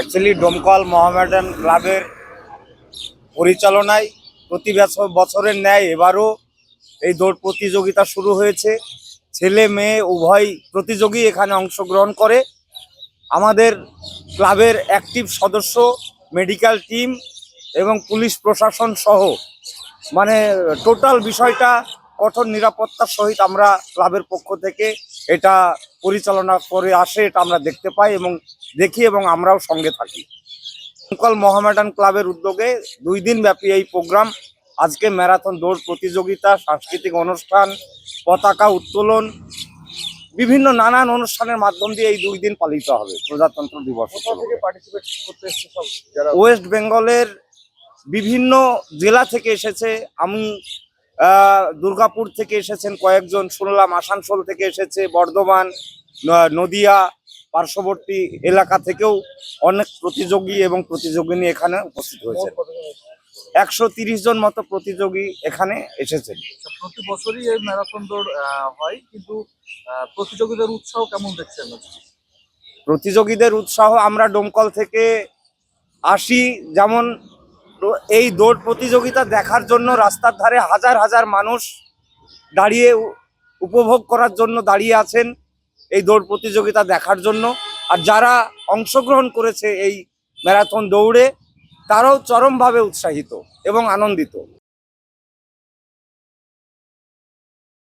কোটচেলি ডোমকল মোহামেডান ক্লাবের পরিচালনায় প্রতি বছর- বছরের ন্যায় এবারও এই দৌড় প্রতিযোগিতা শুরু হয়েছে। ছেলে, মেয়ে, উভয় প্রতিযোগী এখানে অংশগ্রহণ করে। আমাদের ক্লাবের অ্যাক্টিভ সদস্য মেডিকেল টিম এবং পুলিশ প্রশাসন সহ। মানে টোটাল বিষয়টা কঠোর নিরাপত্তার সহিত আমরা ক্লাবের পক্ষ থেকে এটা পরিচালনা করে আসে এটা আমরা দেখতে পাই এবং দেখি এবং আমরাও সঙ্গে থাকি। দমকল মোহামেডান ক্লাবের উদ্যোগে দুই দিন ব্যাপী এই প্রোগ্রাম আজকে ম্যারাথন দৌড় প্রতিযোগিতা সাংস্কৃতিক অনুষ্ঠান পতাকা উত্তোলন বিভিন্ন নানান অনুষ্ঠানের মাধ্যম দিয়ে এই দুই দিন পালিত হবে প্রজাতন্ত্র দিবস করতে যারা? ওয়েস্ট বেঙ্গলের বিভিন্ন জেলা থেকে এসেছে। আমি দুর্গাপুর থেকে এসেছেন কয়েকজন। শুনলাম আসানসোল থেকে এসেছে বর্ধমান নদিয়া পার্শ্ববর্তী এলাকা থেকেও অনেক প্রতিযোগী এবং প্রতিযোগিনী এখানে উপস্থিত হয়েছে? একশো তিরিশ জন মতো প্রতিযোগী এখানে এসেছেন। প্রতি বছরই এই ম্যারাথন দৌড় হয় কিন্তু প্রতিযোগীদের উৎসাহ কেমন দেখছেন? প্রতিযোগীদের উৎসাহ আমরা ডোমকল থেকে আসি যেমন এই দৌড় প্রতিযোগিতা দেখার জন্য রাস্তার ধারে হাজার হাজার মানুষ দাঁড়িয়ে উপভোগ করার জন্য দাঁড়িয়ে আছেন এই দৌড় প্রতিযোগিতা দেখার জন্য। আর যারা অংশগ্রহণ করেছে এই ম্যারাথন দৌড়ে, তারাও চরমভাবে উৎসাহিত এবং আনন্দিত।